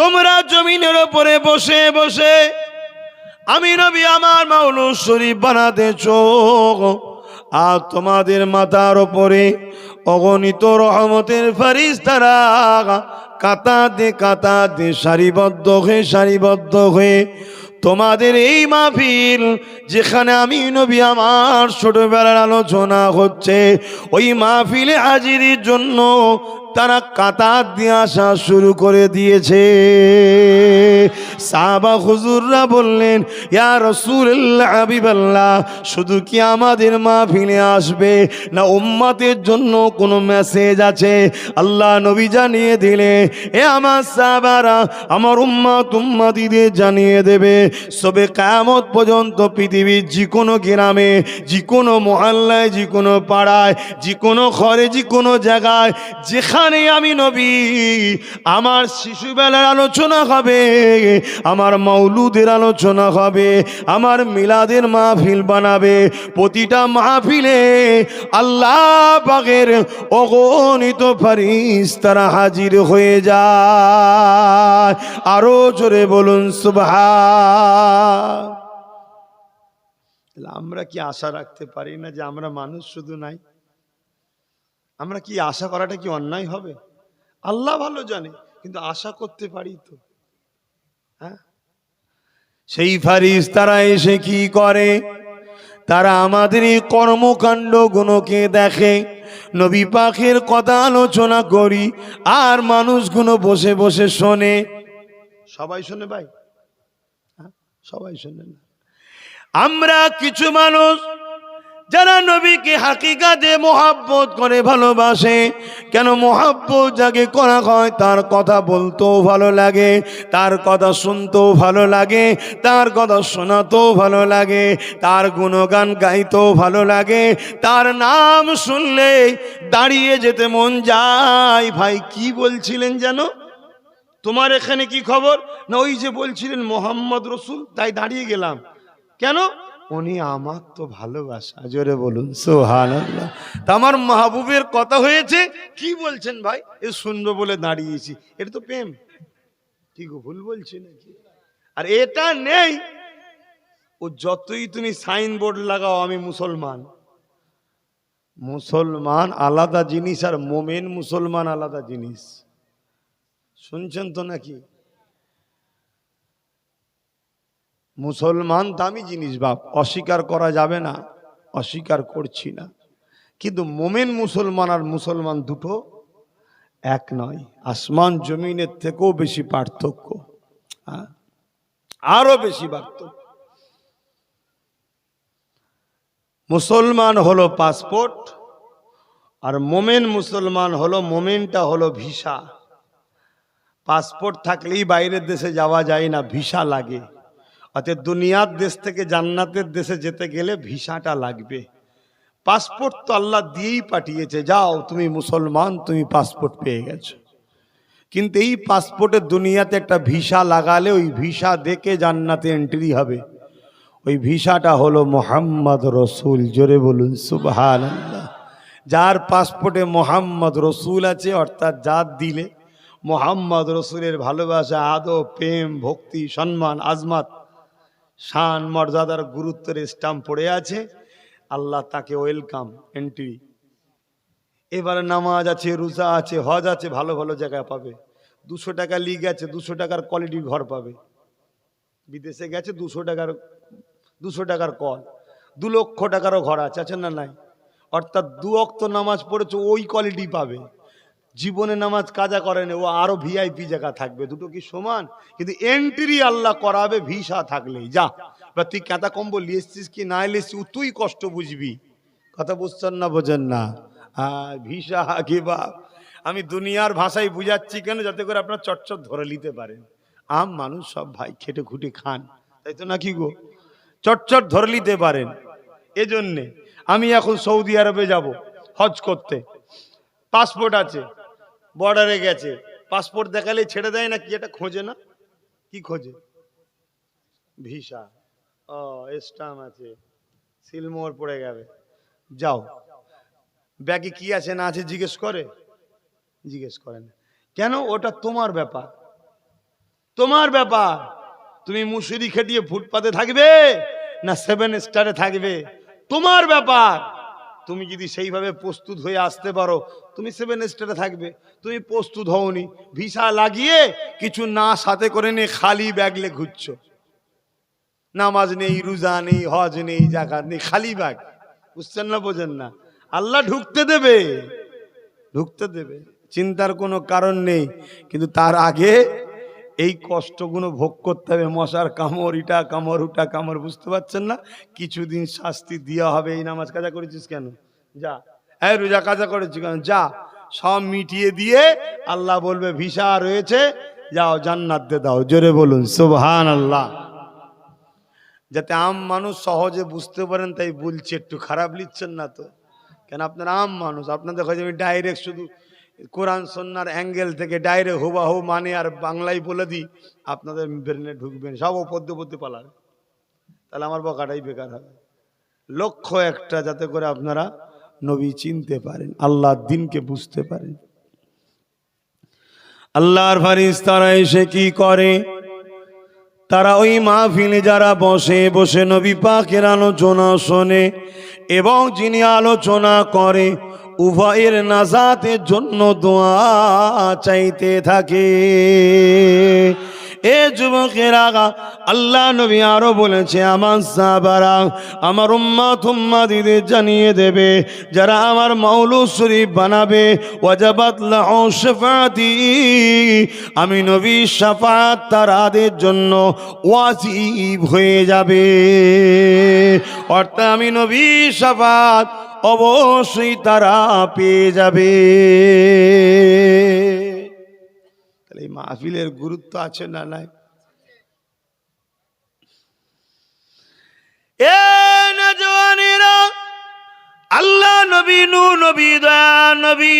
তোমরা জমিনের ওপরে বসে বসে আমি নবী আমার মাউলু শরীফ বানাতেছ আর তোমাদের মাথার ওপরে অগণিত রহমতের ফারিস তারা কাতাতে কাতাতে সারিবদ্ধ হয়ে সারিবদ্ধ হয়ে তোমাদের এই মাহফিল যেখানে আমি নবী আমার ছোটবেলার আলোচনা হচ্ছে, ওই মাহফিলে হাজিরির জন্য তারা কাতার দিয়ে আসা শুরু করে দিয়েছে। সাহাবা হুজুররা বললেন, ইয়া রসুল্লাহ হাবিবাল্লাহ, শুধু কি আমাদের মাহফিলে আসবে না উম্মাতের জন্য কোনো মেসেজ আছে? আল্লাহ নবী জানিয়ে দিলে এ আমার সাহাবারা, আমার উম্মা তুম্মা দিদি জানিয়ে দেবে, সবে কায়ামত পর্যন্ত পৃথিবীর যে কোনো গ্রামে যে কোনো মহল্লায় যে কোনো পাড়ায় যে কোনো ঘরে যে কোনো জায়গায়, যেখানে আমি নবী। আমার শিশুবেলার আলোচনা হবে, আমার মৌলুদের আলোচনা হবে, আমার মিলাদের মাহফিল বানাবে। প্রতিটা মাহফিলে আল্লাহ বাগের অগণিত ফারিস তারা হাজির হয়ে যায়। আরও জোরে বলুন সুবাহ আমরা কি আশা রাখতে পারি না যে আমরা মানুষ শুধু নাই? আমরা কি আশা করাটা কি অন্যায় হবে? আল্লাহ ভালো জানে, কিন্তু আশা করতে পারি তো। হ্যাঁ? সেই ফারিস তারা এসে কি করে? তারা আমাদের এই কর্মকাণ্ড গুলোকে দেখে, নবী পাখের কথা আলোচনা করি, আর মানুষগুলো বসে বসে শোনে। সবাই শোনে ভাই? হ্যাঁ? সবাই শোনে না। আমরা কিছু মানুষ যারা নবীকে হাকিকাতে মোহাব্বত করে ভালোবাসে, কেন মোহাব্বত যাকে করা হয় তার কথা বলতেও ভালো লাগে, তার কথা শুনতেও ভালো লাগে, তার কথা শোনাতেও ভালো লাগে, তার গুণগান গাইতেও ভালো লাগে, তার নাম শুনলে দাঁড়িয়ে যেতে মন যায়। ভাই, কি বলছিলেন যেন? তোমার এখানে কি খবর? না, ওই যে বলছিলেন মোহাম্মদ রসুল, তাই দাঁড়িয়ে গেলাম। কেন? উনি আমার তো ভালোবাসা। জোরে বলুন সোহান তা আমার মাহবুবের কথা হয়েছে? কি বলছেন ভাই? এ শুনব বলে দাঁড়িয়েছি। এটা তো প্রেম। কি গো ভুল বলছি নাকি? আর এটা নেই। ও যতই তুমি সাইনবোর্ড লাগাও, আমি মুসলমান। মুসলমান আলাদা জিনিস আর মোমেন মুসলমান আলাদা জিনিস। শুনছেন তো নাকি? মুসলমান দামি জিনিস বাপ, অস্বীকার করা যাবে না, অস্বীকার করছি না। কিন্তু মোমেন মুসলমান আর মুসলমান দুটো এক নয়। আসমান জমিনের থেকেও বেশি পার্থক্য হ্যাঁ? আরও বেশি পার্থক্য। মুসলমান হলো পাসপোর্ট আর মোমেন মুসলমান হলো, মোমেনটা হলো ভিসা। পাসপোর্ট থাকলেই বাইরের দেশে যাওয়া যায় না, ভিসা লাগে। অর্থাৎ দুনিয়ার দেশ থেকে জান্নাতের দেশে যেতে গেলে ভিসাটা লাগবে। পাসপোর্ট তো আল্লাহ দিয়েই পাঠিয়েছে। যাও, তুমি মুসলমান, তুমি পাসপোর্ট পেয়ে গেছো। কিন্তু এই পাসপোর্টের দুনিয়াতে একটা ভিসা লাগালে ওই ভিসা দেখে জান্নাতে এন্ট্রি হবে। ওই ভিসাটা হলো মোহাম্মদ রসুল। জোরে বলুন সুবহান যার পাসপোর্টে মোহাম্মদ রসুল আছে, অর্থাৎ যার দিলে। মোহাম্মদ রসুলের ভালোবাসা, আদব, প্রেম, ভক্তি, সম্মান, আজমাত। শান মর্যাদার গুরুত্বের স্টাম্প পড়ে আছে। আল্লাহ তাকে ওয়েলকাম এন্ট্রি এবারে নামাজ আছে, রোজা আছে, হজ আছে, ভালো ভালো জায়গায় পাবে। দুশো টাকা লিগ আছে, দুশো টাকার কোয়ালিটির ঘর পাবে। বিদেশে গেছে, দুশো টাকার দুশো টাকার কল দু লক্ষ টাকারও ঘর আছে আছে না নাই? অর্থাৎ দু অক্ত নামাজ পড়েছে, ওই কোয়ালিটি পাবে। জীবনে নামাজ কাজা করেনি ও আরও ভিআইপি জায়গা থাকবে দুটো কি সমান? কিন্তু এন্ট্রি আল্লাহ করাবে ভিসা থাকলেই যা। বা তুই কাঁথা কম্বল নিয়ে এসছিস কি না এলে এসছিস, তুই কষ্ট বুঝবি। কথা বুঝছেন না বোঝেন না? হ্যাঁ ভিসা কি বা আমি দুনিয়ার ভাষায় বুঝাচ্ছি কেন যাতে করে আপনার চটচট ধরে নিতে পারেন আম মানুষ সব ভাই খেটে খুঁটে খান তাই তো নাকি গো? চটচট ধরে নিতে পারেন। এজন্যে আমি এখন সৌদি আরবে যাব হজ করতে। পাসপোর্ট আছে বর্ডারে গেছে। পাসপোর্ট দেখালে ছেড়ে দেয় না, কি এটা খোঁজে না? কি খোঁজে? ভিসা। ও স্টাম আছে। সিলমোহর পড়ে যাবে যাও। ব্যাগে কি আছে না আছে জিজ্ঞেস করে? জিজ্ঞেস করে না। কেন? ওটা তোমার ব্যাপার। তোমার ব্যাপার। তুমি মুসুরি খেটিয়ে ফুটপাতে থাকবে না সেভেন স্টারে থাকবে? তোমার ব্যাপার। তুমি যদি সেইভাবে প্রস্তুত হয়ে আসতে পারো, তুমি সেভেন স্টারে থাকবে। তুমি প্রস্তুত হওনি, ভিসা লাগিয়ে কিছু না সাথে করে নিয়ে খালি ব্যাগলে ঘুরছো। নামাজ নেই, রোজা নেই, হজ নেই, জাকাত নেই, খালি ব্যাগ বুঝছেন না, বোঝেন না? আল্লাহ ঢুকতে দেবে। ঢুকতে দেবে। চিন্তার কোনো কারণ নেই। কিন্তু তার আগে এই কষ্টগুলো ভোগ করতে হবে, মশার কামড়, ইটা কামড়, উটা কামড়, বুঝতে পারছেন না? কিছুদিন শাস্তি দেওয়া হবে, এই নামাজ কাজা করেছিস কেন? যা। হ্যাঁ রোজা কাজা করেছিস কেন? যা। সব মিটিয়ে দিয়ে আল্লাহ বলবে, ভিসা রয়েছে, যাও জান্নাত দিয়ে দাও, জোরে বলুন সুবহান আল্লাহ যাতে আম মানুষ সহজে বুঝতে পারেন, তাই বলছি, একটু খারাপ লিখছেন না তো? কেন আপনার আম মানুষ? আপনাদের হয়তো আমি ডাইরেক্ট শুধু কোরআন সন্ন্যার অ্যাঙ্গেল থেকে ডাইরেক্ট হুবাহু মানে আর বাংলায় বলে দিই, আপনাদের ব্রেনে ঢুকবেন, সব পদ্য পালার। তাহলে আমার বকাটাই বেকার হবে। লক্ষ্য একটা যাতে করে আপনারা নবী চিনতে পারেন আল্লাহর দিনকে বুঝতে পারেন। আল্লাহর ফারিস তারা এসে কি করে? তারা ওই মাহফিলে যারা বসে বসে নবী পাকের আলোচনা শোনে এবং যিনি আলোচনা করে উভয়ের নাজাতের জন্য দোয়া চাইতে থাকে। এ যুবকেরা, আল্লাহ নবী আরও বলেছে, আমার সাহাবারা আমার উম্মা তুম্মা দিদি জানিয়ে দেবে, যারা আমার মৌলু শরীফ বানাবে, ওয়াজাবাত আমি নবী শাফাত তারাদের জন্য ওয়াজিব হয়ে যাবে। অর্থাৎ আমি নবী শাফাত অবশ্যই তারা পেয়ে যাবে। তাহলে এই মাহফিলের গুরুত্ব আছে না নাই? আল্লাহ নবী নু নবী, দয়া নবী,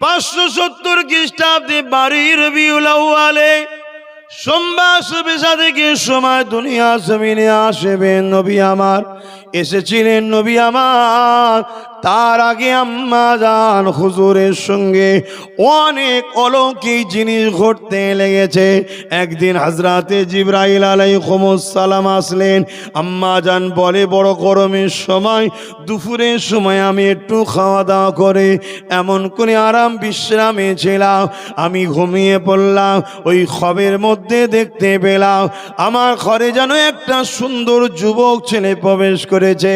পাঁচশো সত্তর খ্রিস্টাব্দে বাড়ি আউয়ালে সোমবার সময় দুনিয়া জমিনে আসবেন নবী আমার। এসেছিলেন নবী আমার। তার আগে আম্মা যান হুজুরের সঙ্গে অনেক অলৌকিক জিনিস ঘটতে লেগেছে। একদিন হাজরাতে জিব্রাইল আলাই সালাম আসলেন। আম্মা যান বলে, বড় গরমের সময়, দুপুরের সময় আমি একটু খাওয়া দাওয়া করে এমন করে আরাম বিশ্রামে ছিলাম। আমি ঘুমিয়ে পড়লাম, ওই খবের মধ্যে দেখতে পেলাম, আমার ঘরে যেন একটা সুন্দর যুবক ছেলে প্রবেশ করেছে।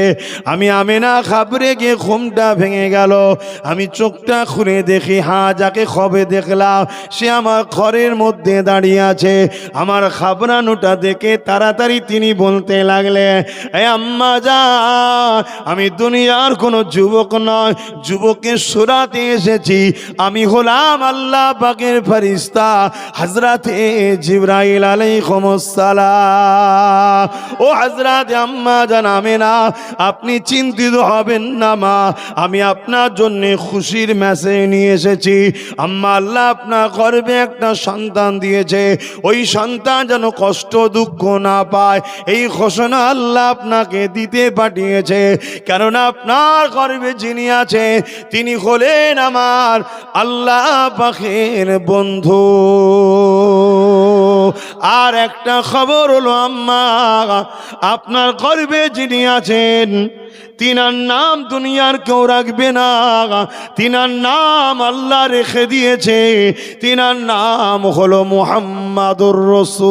আমি আমেনা খাবরে গিয়ে ঘুমটা ভেঙে গেল। আমি চোখটা খুলে দেখি হ্যাঁ যাকে খবে দেখলাম, সে আমার ঘরের মধ্যে দাঁড়িয়ে আছে। আমার খাবরানোটা দেখে তাড়াতাড়ি তিনি বলতে লাগলে এ আম্মা যা, আমি দুনিয়ার কোনো যুবক নয়, যুবকের সুরাতে এসেছি। আমি হলাম আল্লাহ পাকের ফারিস্তা হাজরাতে জিব্রাইল আলাইকুমুসসালাম ও হাজরাতে আম্মা জানামে না আপনি চিন্তিত হবেন না, মা। আমি আপনার জন্য খুশির মেসেজ নিয়ে এসেছি। আম্মা, আল্লাহ আপনার গর্বে একটা সন্তান দিয়েছে। ওই সন্তান যেন কষ্ট, দুঃখ না পায়, এই ঘোষণা আল্লাহ আপনাকে দিতে পাঠিয়েছে। কেননা আপনার গর্বে যিনি আছে তিনি হলেন আমার আল্লাহ পাখের বন্ধু। আর একটা খবর হলো, আম্মা, আপনার গর্বে যিনি আছেন। তিনার নাম দুনিয়ার কেউ রাখবে না। তিনার নাম আল্লাহ রেখে দিয়েছে। তিনার নাম হলো মুহাম্মাদুর রসুল।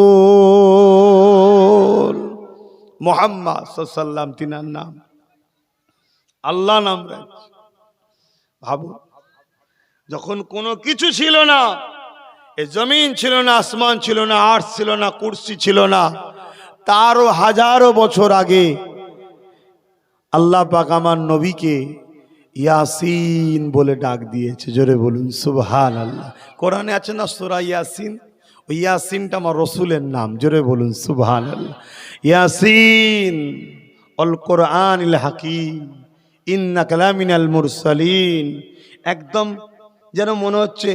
মোহাম্মদ সাল্লাম তিনার নাম। আল্লাহ নাম রাখছে। ভাবো যখন কোনো কিছু ছিল না, এ জমিন ছিল না, আসমান ছিল না আর্থ ছিল না, কুর্সি ছিল না, তারও হাজারো বছর আগে আল্লাহ পাক আমার নবীকে ইয়াসিন বলে ডাক দিয়েছে। জোরে বলুন সুবহান আল্লাহ কোরআনে আছে না সোরা ইয়াসিন? ওই ইয়াসিনটা আমার রসুলের নাম। জোরে বলুন সুবহান আল্লাহ ইয়াসিন, অল কোরআন ইল হাকিম ইন্না কালামিনাল মুরসালিন। একদম যেন মনে হচ্ছে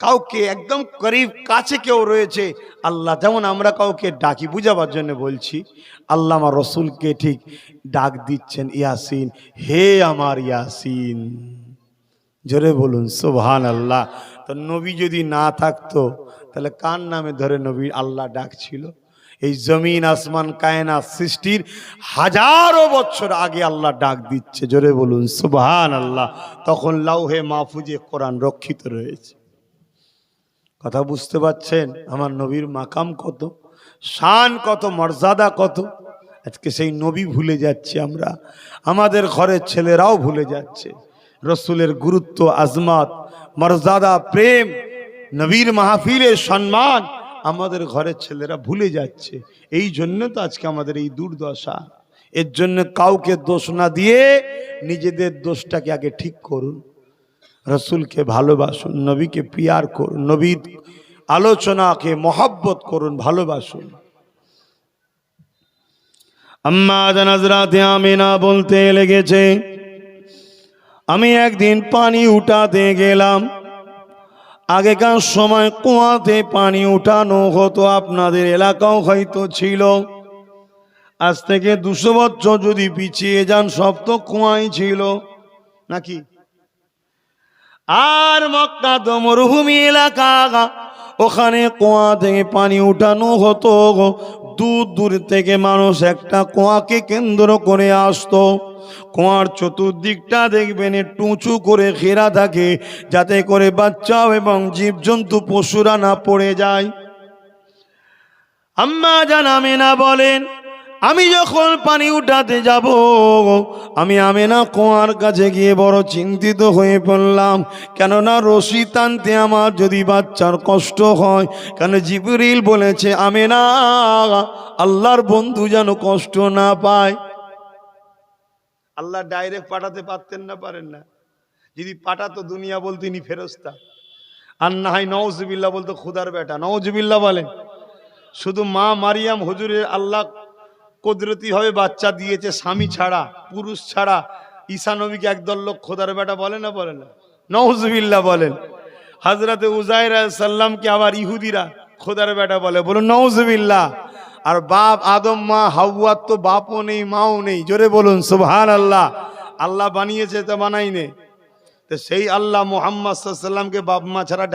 কাউকে একদম করিব কাছে কেউ রয়েছে, আল্লাহ যেমন আমরা কাউকে ডাকি বুঝাবার জন্য বলছি, আল্লাহ আমার রসুলকে ঠিক ডাক দিচ্ছেন, ইয়াসিন, হে আমার ইয়াসিন। জোরে বলুন সোভান আল্লাহ তো নবী যদি না থাকতো, তাহলে কার নামে ধরে নবী আল্লাহ ডাকছিল? এই জমিন, আসমান কায়না সৃষ্টির হাজারো বছর আগে আল্লাহ ডাক দিচ্ছে, জোরে বলুন সুবহান আল্লাহ তখন লাউহে মাহফুজে কোরআন রক্ষিত রয়েছে। কথা বুঝতে পারছেন? আমার নবীর মাকাম কত? শান কত? মর্যাদা কত? আজকে সেই নবী ভুলে যাচ্ছি আমরা। আমাদের ঘরের ছেলেরাও ভুলে যাচ্ছে। রসুলের গুরুত্ব, আজমাত, মর্যাদা, প্রেম, নবীর মাহফিলের সম্মান আমাদের ঘরের ছেলেরা ভুলে যাচ্ছে। এই জন্য তো আজকে আমাদের এই দুর্দশা। এর জন্য কাউকে দোষ না দিয়ে নিজেদের দোষটাকে আগে ঠিক করুন। রসুলকে ভালোবাসুন, নবীকে পিয়ার করুন, নবীর আলোচনাকে মহাব্বত করুন, ভালোবাসুন। আমিনা বলতে লেগেছে, আমি একদিন পানি উঠাতে গেলাম। আগেকার সময় কুয়াতে পানি উঠানো হতো, আপনাদের এলাকাও হয়তো ছিল। আজ থেকে দুশো বছর যদি পিছিয়ে যান, সব তো কুয়াই ছিল। নাকি? আর মক্কা তো মরুভূমি এলাকা ওখানে কুয়া থেকে পানি উঠানো হতো দূর দূর থেকে মানুষ একটা কুয়াকে কেন্দ্র করে আসতো। কুয়ার চতুর্দিকটা দেখবেন একটু উঁচু করে ঘেরা থাকে, যাতে করে বাচ্চা এবং জীবজন্তু পশুরা না পড়ে যায়। আম্মা জানামে না বলেন আমি যখন পানি উঠাতে যাব, আমি আমেনা কুয়ার কাছে গিয়ে বড় চিন্তিত হয়ে পড়লাম। কেননা রশি টানতে আমার যদি বাচ্চার কষ্ট হয়, কেন জিবরিল বলেছে, আমেনা, আল্লাহর বন্ধু যেন কষ্ট না পায়। আল্লাহ ডাইরেক্ট পাঠাতে পারতেন না, পারেন না। যদি পাঠাতো দুনিয়া বলতেনি ফেরস্তা। আর না হয় নওজবিল্লা বলতো খুদার বেটা। নওজবিল্লা বলেন, শুধু মা মারিয়াম হুজুরের আল্লাহ কুদরতি হবে বাচ্চা দিয়েছে, স্বামী ছাড়া, পুরুষ ছাড়া। ঈশা নবীকে একদল লোক খোদার বেটা বলে না বলে না? নওজবিল্লা বলেন। হাজরাতে উজাইর সাল্লামকে আবার ইহুদিরা খোদার বেটা বলে। বলুন নওজবিল্লা আর বাপ আদম, মা হাওয়ার তো বাপও নেই, মাও নেই। জোরে বলুন সুবহান আল্লাহ আল্লাহ বানিয়েছে তো বানাইনে তো সেই আল্লাহ মোহাম্মদ সাল্লামকে বাপ, মা ছাড়া